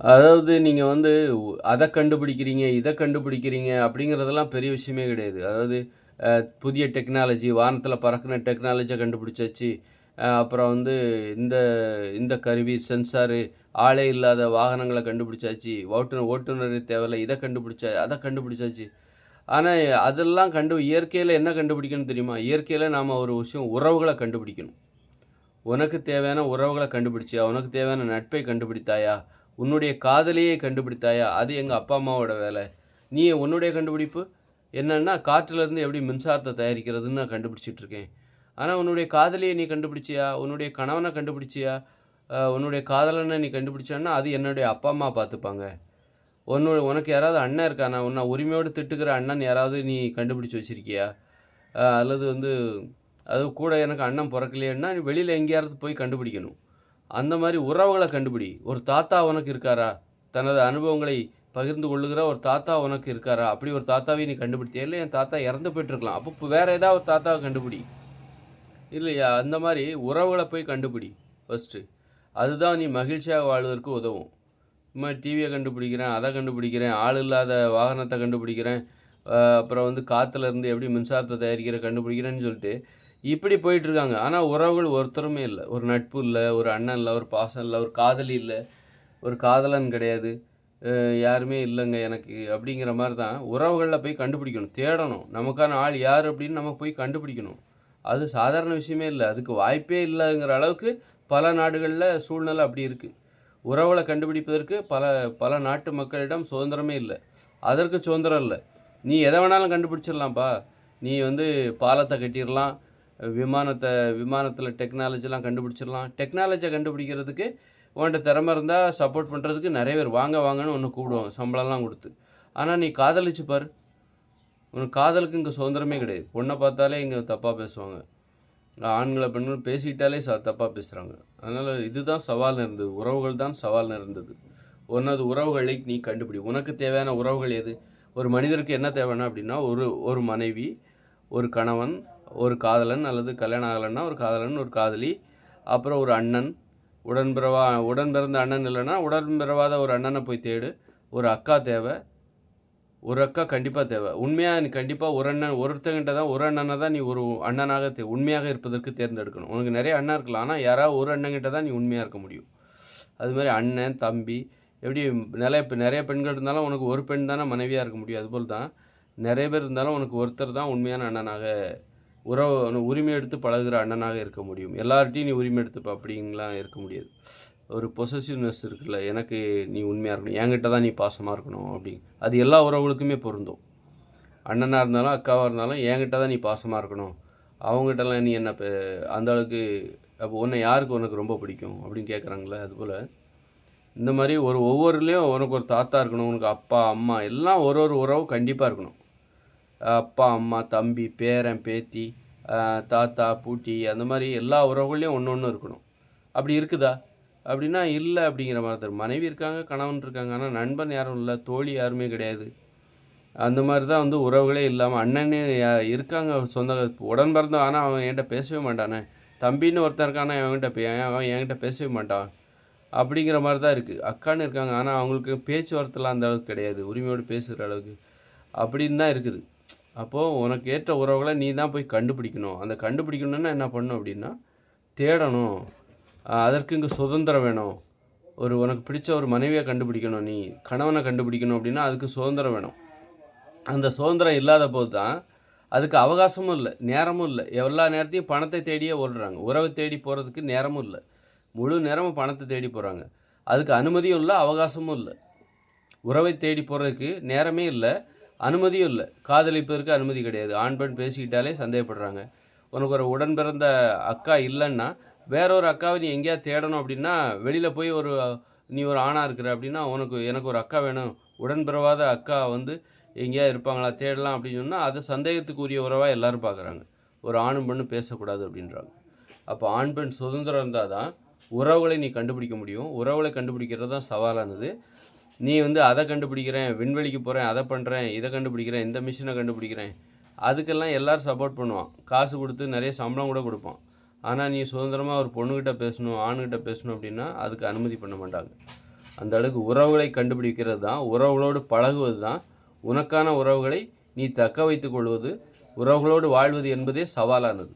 அதாவது நீங்கள் வந்து அதை கண்டுபிடிக்கிறீங்க இதை கண்டுபிடிக்கிறீங்க அப்படிங்கிறதெல்லாம் பெரிய விஷயமே கிடையாது. அதாவது புதிய டெக்னாலஜி வானத்தில் பறக்கின டெக்னாலஜியை கண்டுபிடிச்சாச்சு. அப்புறம் வந்து இந்த இந்த கருவி சென்சாரு ஆளே இல்லாத வாகனங்களை கண்டுபிடிச்சாச்சு. ஓட்டுநர் ஓட்டுநர் தேவையில்லை இதை கண்டுபிடிச்சா அதை கண்டுபிடிச்சாச்சு. ஆனால் அதெல்லாம் கண்டு இயற்கையில் என்ன கண்டுபிடிக்கணும் தெரியுமா? இயற்கையில் நாம் ஒரு விஷயம் உறவுகளை கண்டுபிடிக்கணும். உனக்கு தேவையான உறவுகளை கண்டுபிடிச்சியா? உனக்கு தேவையான நட்பை கண்டுபிடித்தாயா? உன்னுடைய காதலையே கண்டுபிடித்தாயா? அது எங்கள் அப்பா அம்மாவோட வேலை. நீ உன்னுடைய கண்டுபிடிப்பு? என்னன்னா காற்றுலேருந்து எப்படி மின்சாரத்தை தயாரிக்கிறதுன்னு நான் கண்டுபிடிச்சிட்டு இருக்கேன் ஆனால் உன்னுடைய காதலியை நீ கண்டுபிடிச்சியா? உன்னுடைய கணவனை கண்டுபிடிச்சியா? உன்னுடைய காதலனை நீ கண்டுபிடிச்சான்னா அது என்னுடைய அப்பா அம்மா பார்த்துப்பாங்க. உன்னோட உனக்கு யாராவது அண்ணன் இருக்கானா உன்னை உரிமையோடு திட்டுக்கிற அண்ணன் யாராவது நீ கண்டுபிடிச்சி வச்சுருக்கியா? அல்லது வந்து அது கூட எனக்கு அண்ணன் பிறக்கலையேன்னா நீ வெளியில் எங்கேயாவது போய் கண்டுபிடிக்கணும். அந்த மாதிரி உறவுகளை கண்டுபிடி. ஒரு தாத்தா உனக்கு இருக்காரா? தனது அனுபவங்களை பகிர்ந்து கொள்ளுகிற ஒரு தாத்தா உனக்கு இருக்காரா? அப்படி ஒரு தாத்தாவை நீ கண்டுபிடித்தியா? இல்லை என் தாத்தா இறந்து போயிட்டுருக்கலாம். அப்போ வேறு ஏதாவது ஒரு தாத்தாவை கண்டுபிடி. இல்லையா? அந்த மாதிரி உறவுகளை போய் கண்டுபிடி ஃபஸ்ட்டு அதுதான் நீ மகிழ்ச்சியாக வாழ்வதற்கு உதவும். சும்மா டிவியை கண்டுபிடிக்கிறேன் அதை கண்டுபிடிக்கிறேன் ஆள் இல்லாத வாகனத்தை கண்டுபிடிக்கிறேன் அப்புறம் வந்து காற்றுலேருந்து எப்படி மின்சாரத்தை தயாரிக்கிற கண்டுபிடிக்கிறேன்னு சொல்லிட்டு இப்படி போயிட்டு இருக்காங்க ஆனால் உறவுகள் ஒருத்தருமே இல்லை. ஒரு நட்பு இல்லை ஒரு அண்ணன் இல்லை ஒரு பாசம் இல்லை ஒரு காதலி இல்லை ஒரு காதலன் கிடையாது. யாருமே இல்லைங்க எனக்கு அப்படிங்கிற மாதிரி தான் உறவுகளில் போய் கண்டுபிடிக்கணும். தேடணும். நமக்கான ஆள் யார் அப்படின்னு நம்ம போய் கண்டுபிடிக்கணும். அது சாதாரண விஷயமே இல்லை. அதுக்கு வாய்ப்பே இல்லைங்கிற அளவுக்கு பல நாடுகளில் சூழ்நிலை அப்படி இருக்குது உறவுகளை கண்டுபிடிப்பதற்கு பல பல நாட்டு மக்களிடம் சுதந்திரமே இல்லை. அதற்கு சுதந்திரம் இல்லை. நீ எதை வேணாலும் கண்டுபிடிச்சிடலாம்ப்பா. நீ வந்து பாலத்தை கட்டிடலாம். விமானத்தை விமானத்தில் டெக்னாலஜிலாம் கண்டுபிடிச்சிடலாம். டெக்னாலஜியை கண்டுபிடிக்கிறதுக்கு உன்கிட்ட திறமை இருந்தால் சப்போர்ட் பண்ணுறதுக்கு நிறைய பேர் வாங்க வாங்கன்னு ஒன்று கூப்பிடுவாங்க சம்பளம்லாம் கொடுத்து. ஆனால் நீ காதலிச்சு பாரு. உனக்கு காதலுக்கு இங்கே சுதந்திரமே கிடையாது. பொண்ணை பார்த்தாலே இங்கே தப்பாக பேசுவாங்க. ஆண்களை பெண்கள் பேசிக்கிட்டாலே ச தப்பாக பேசுகிறாங்க அதனால் இதுதான் சவால் இருந்தது உறவுகள் தான் சவால் இருந்தது ஒன்றாவது உறவுகளை நீ கண்டுபிடி. உனக்கு தேவையான உறவுகள் எது? ஒரு மனிதருக்கு என்ன தேவைன்னா அப்படின்னா ஒரு ஒரு மனைவி ஒரு கணவன் ஒரு காதலன் அல்லது கல்யாணம் ஆகலைன்னா ஒரு காதலன் ஒரு காதலி அப்புறம் ஒரு அண்ணன். உடன்பிறவா உடன் பிறந்த அண்ணன் இல்லைன்னா உடன்பிறவாத ஒரு அண்ணனை போய் தேடு. ஒரு அக்கா தேவை. ஒரு அக்கா கண்டிப்பாக தேவை. உண்மையாக நீ கண்டிப்பாக ஒரு அண்ணன் ஒருத்தங்கிட்ட தான் ஒரு அண்ணனை தான் நீ ஒரு அண்ணனாக தே உண்மையாக இருப்பதற்கு தேர்ந்தெடுக்கணும். உனக்கு நிறைய அண்ணன் இருக்கலாம். ஆனால் யாராவது ஒரு அண்ணங்கிட்ட தான் நீ உண்மையாக இருக்க முடியும். அது மாதிரி அண்ணன் தம்பி எப்படி நிறைய நிறைய பெண்கள் இருந்தாலும் உனக்கு ஒரு பெண் தானே மனைவியாக இருக்க முடியும். அதுபோல் தான் நிறைய பேர் இருந்தாலும் உனக்கு ஒருத்தர் தான் உண்மையான அண்ணனாக உறவு உரிமை எடுத்து பழகுற அண்ணனாக இருக்க முடியும். எல்லார்ட்டையும் நீ உரிமை எடுத்துப்ப அப்படிங்கலாம் இருக்க முடியாது. ஒரு பொசசிவ்னஸ் இருக்குல்ல எனக்கு நீ உண்மையாக இருக்கணும் என்கிட்ட தான் நீ பாசமாக இருக்கணும் அப்படி அது எல்லா உறவுகளுக்குமே பொருந்தும். அண்ணனாக இருந்தாலும் அக்காவாக இருந்தாலும் என்கிட்ட தான் நீ பாசமாக இருக்கணும். அவங்ககிட்டலாம் நீ என்ன பெ- அந்த அளவுக்கு அப்போ உன்னை யாருக்கு உனக்கு ரொம்ப பிடிக்கும் அப்படின்னு கேட்குறாங்களே அதுபோல் இந்த மாதிரி ஒரு ஒவ்வொருலேயும் உனக்கு ஒரு தாத்தா இருக்கணும் உனக்கு அப்பா அம்மா எல்லாம் ஒரு ஒரு உறவு கண்டிப்பாக இருக்கணும். அப்பா அம்மா தம்பி பேரன் பேத்தி தாத்தா பூட்டி அந்த மாதிரி எல்லா உறவுகள்லையும் ஒன்று ஒன்று இருக்கணும். அப்படி இருக்குதா? அப்படின்னா இல்லை அப்படிங்கிற மாதிரி தான். மனைவி இருக்காங்க கணவன் இருக்காங்க. ஆனால் நண்பன் யாரும் இல்லை தோழி யாருமே கிடையாது. அந்த மாதிரி தான் வந்து உறவுகளே இல்லாமல் அண்ணனே இருக்காங்க சொந்த உடன் பிறந்த ஆனால் அவன் என்கிட்ட பேசவே மாட்டானே. தம்பின்னு ஒருத்தன் இருக்கானா அவன்கிட்ட பே அவன் என்கிட்ட பேசவே மாட்டான். அப்படிங்கிற மாதிரி தான் இருக்குது அக்கான்னு இருக்காங்க. ஆனால் அவங்களுக்கு பேச்சுவார்த்தைலாம் அந்த அளவுக்கு கிடையாது. உரிமையோடு பேசுகிற அளவுக்கு. அப்படின்னு தான் இருக்குது. அப்போது உனக்கு ஏற்ற உறவுகளை நீ தான் போய் கண்டுபிடிக்கணும். அந்த கண்டுபிடிக்கணும்னா என்ன பண்ணும் அப்படின்னா தேடணும். அதற்கு இங்கே சுதந்திரம் வேணும். ஒரு உனக்கு பிடிச்ச ஒரு மனைவியை கண்டுபிடிக்கணும் நீ கணவனை கண்டுபிடிக்கணும் அப்படின்னா அதுக்கு சுதந்திரம் வேணும். அந்த சுதந்திரம் இல்லாத போது தான் அதுக்கு அவகாசமும் இல்லை நேரமும் இல்லை. எல்லா நேரத்தையும் பணத்தை தேடியே ஓடுறாங்க. உறவை தேடி போகிறதுக்கு நேரமும் இல்லை. முழு நேரமும் பணத்தை தேடி போகிறாங்க அதுக்கு அனுமதியும் இல்லை அவகாசமும் இல்லை. உறவை தேடி போகிறதுக்கு நேரமே இல்லை. அனுமதியும் இல்லை. காதலிப்பதற்கு அனுமதி கிடையாது. ஆண் பெண் பேசிக்கிட்டாலே சந்தேகப்படுறாங்க. உனக்கு ஒரு உடன் பிறந்த அக்கா இல்லைன்னா வேற ஒரு அக்காவை நீ எங்கேயா தேடணும் அப்படின்னா வெளியில் போய் ஒரு நீ ஒரு ஆணாக இருக்கிற அப்படின்னா உனக்கு எனக்கு ஒரு அக்கா வேணும். உடன் பிறவாத அக்கா வந்து எங்கேயா இருப்பாங்களா தேடலாம் அப்படின்னு சொன்னால் அது சந்தேகத்துக்குரிய உறவாக எல்லாரும் பார்க்குறாங்க ஒரு ஆணும் பெண்ணும் பேசக்கூடாது அப்படின்றாங்க. அப்போ ஆண் பெண் சுதந்திரம் இருந்தால் தான் உறவுகளை நீ கண்டுபிடிக்க முடியும். உறவுகளை கண்டுபிடிக்கிறது தான் சவாலானது. நீ வந்து அதை கண்டுபிடிக்கிறேன் விண்வெளிக்கு போகிறேன் அதை பண்ணுறேன் இதை கண்டுபிடிக்கிறேன் இந்த மிஷினை கண்டுபிடிக்கிறேன். அதுக்கெல்லாம் எல்லோரும் சப்போர்ட் பண்ணுவான். காசு கொடுத்து நிறைய சம்பளம் கூட கொடுப்பான். ஆனால் நீ சுதந்திரமாக ஒரு பொண்ணுக்கிட்ட பேசணும் ஆண்கிட்ட பேசணும் அப்படின்னா அதுக்கு அனுமதி பண்ண மாட்டாங்க. அந்த அளவுக்கு உறவுகளை கண்டுபிடிக்கிறது தான் உறவுகளோடு பழகுவது தான். உனக்கான உறவுகளை நீ தக்க வைத்து கொள்வது உறவுகளோடு வாழ்வது என்பதே சவாலானது.